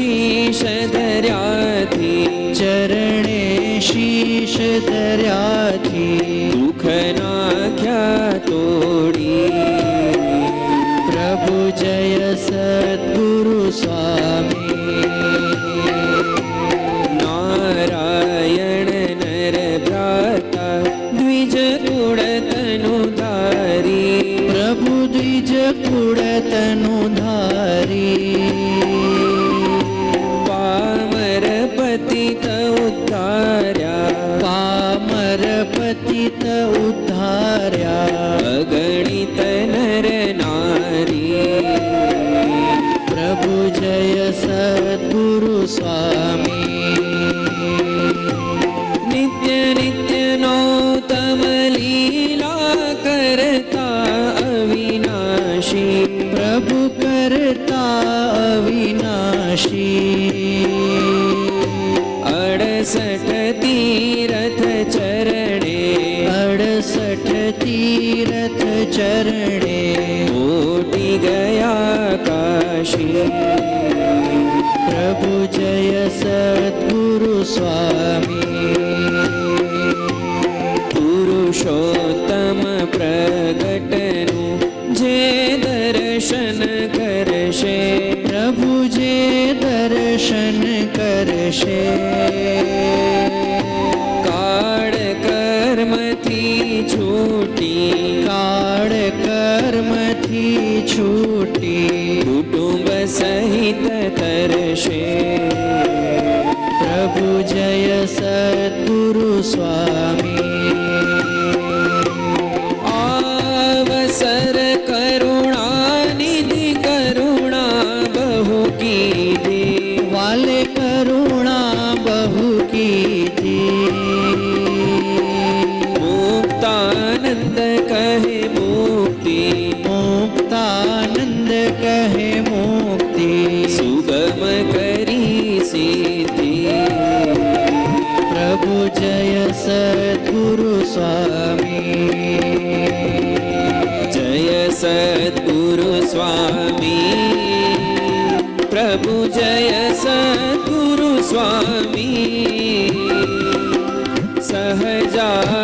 શીશ ધર્યાથી ચરણે શીશ ધર્યાથી દુઃખ નાખ્યા उद्धार्या अगणित नर नारी। प्रभु जय सद्गुरु स्वामी। नित्य नित्य नौतम लीला करता अविनाशी। प्रभु करता अविनाशी। अडसठ तीरथ तीरथ चरणे। कोटि गया काशी। प्रभु जय सद्गुरु स्वामी। पुरुषोत्तम प्रगटनु। जे दर्शन करशे। प्रभु जे दर्शन करशे। છૂટી. કાળ કર્મથી છૂટી. કુટુંબ સહિત તરશે. પ્રભુ જય સદગુરુ સ્વામી. जय सद्गुरु स्वामी जय सद्गुरु स्वामी प्रभु जय सद्गुरु स्वामी सहजानन्द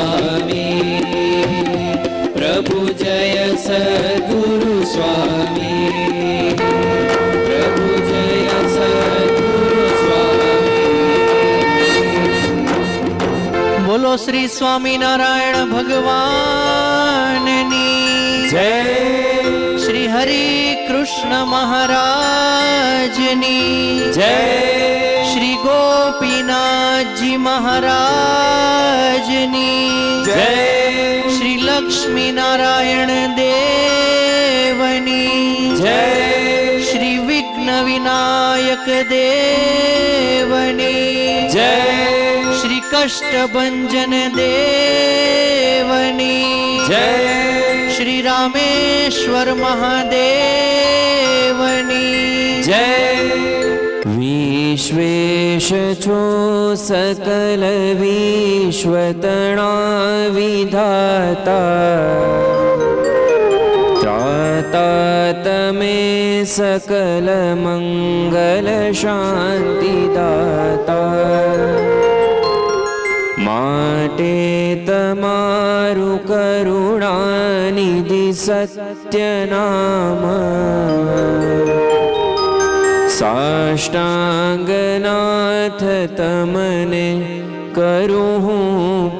स्वामी। प्रभु जय सद्गुरु स्वामी। प्रभु जय सद्गुरु स्वामी। बोलो श्री स्वामी नारायण भगवान जय। श्री हरि कृष्ण महाराजनी जय। श्री गोपीनाथ जी महाराज महाराजनी જય શ્રી લક્ષ્મી નારાયણ દેવની જય શ્રી વિઘ્ન વિનાયક દેવની જય શ્રી કષ્ટભંજન દેવની જય શ્રી રામેશ્વર મહાદેવની જય ईश्वेश छो सकल विश्वतना विधाता त्राता तमे सकल मंगल शांति दाता माटे तमारु करुणानिधि सत्यनामा साष्टाङ्गनाथतमने करुः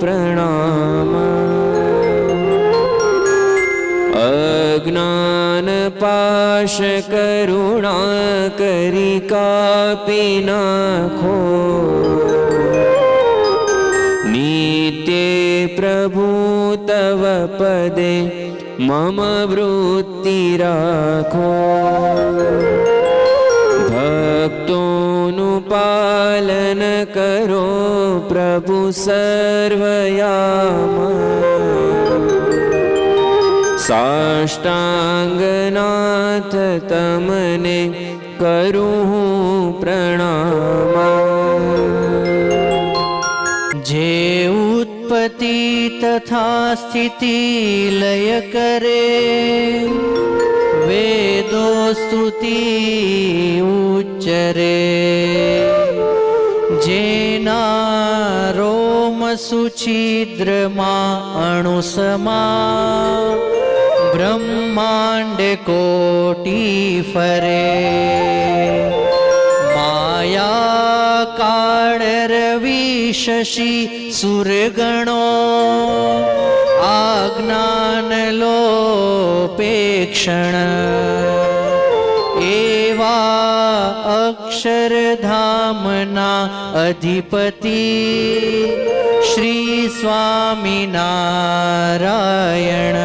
प्रणाम। अज्ञानपाश करुणा करि कापि नखो नित्ये प्रभु तव पदे मम वृत्तिराखो करो प्रभु सर्वयाम। साष्टाङ्गनाथ तमने करुः प्रणाम। जे उत्पत्ति तथा स्थिति लय करे वेदोस्तुति उच्चरे। સુછિદ્રમાં અણુસમા બ્રહ્માંડ કોટી ફરે માયા કાળ રવિ શશી સુરગણો આજ્ઞાન લોપેક્ષણ એવા અક્ષરધામના અધિપતિ શ્રી સ્વામિનારાયણ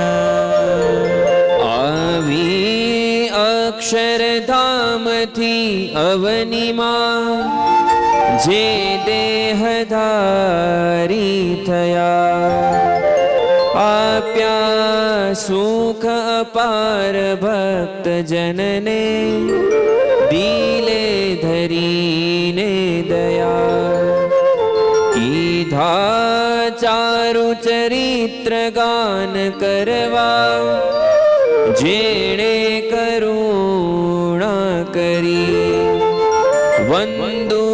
આવી અક્ષરધામથી અવનિમાં જે દેહધારી થયા. આપ્યા સુખ અપાર ભક્ત જનને દિલે ધરીને દયા. કીધા ચારુ ચરિત્ર ગાન કરવા જેણે કરુણા કરી વંદુ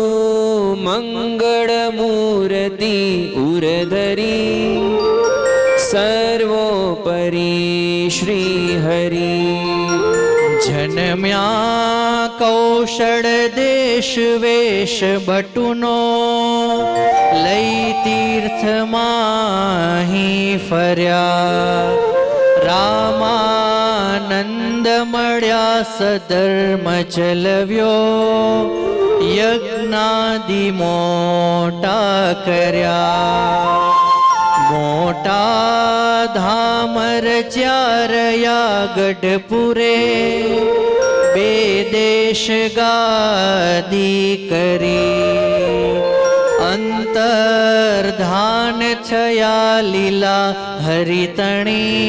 મંગળ મૂર્તિ ઉરધરી સર્વોપરી શ્રી હરી જન્મ્યા કૌશળ દેશ વેશ બટુનો, લઈ તીર્થમાં અહીં ફર્યા. રામાનંદ મળ્યા સધર્મ ચલવ્યો, યજ્ઞાદિ મોટા કર્યા. મોટા धाम रचारया गढ़पुरे बेदेश गादी करी। अंतर धान छया लीला हरितणी।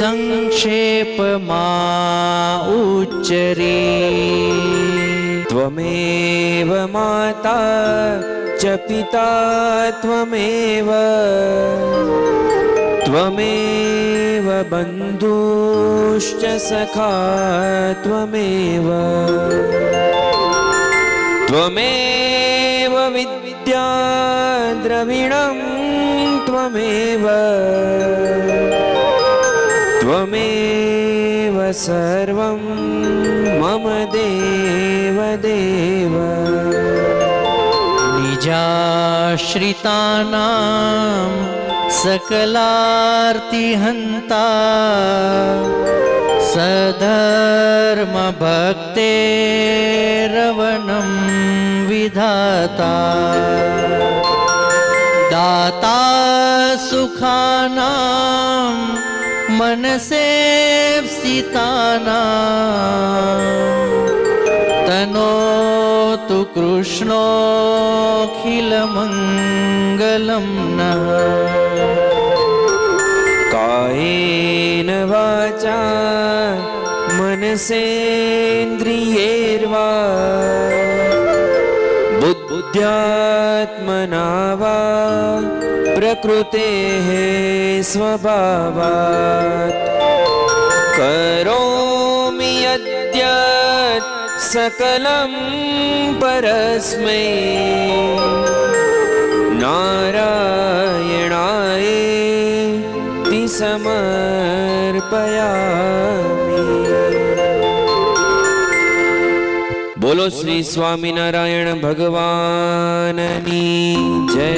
संक्षेप माँ उच्चरी। त्वमेव माता च पिता त्वमेव। त्वमेव बन्धुश्च सखा त्वमेव। त्वमेव विद्या द्रविणं त्वमेव। त्वमेव सर्वं मम देव देव निजाश्रितानां सकलार्तिहन्ता सधर्मभक्तेरवनं विधाता। दाता सुखानां मनसेप्सितानां तनोतु कृष्णोऽखिलमङ्गलं नः वाचा मनसेन्द्रियैर्वा। बुद्ध्यात्मना वा प्रकृतेः स्वभावात्। करोमि यद्यत् सकलं परस्मै અર્પયામિ બોલો શ્રી સ્વામિનારાયણ ભગવાનની જય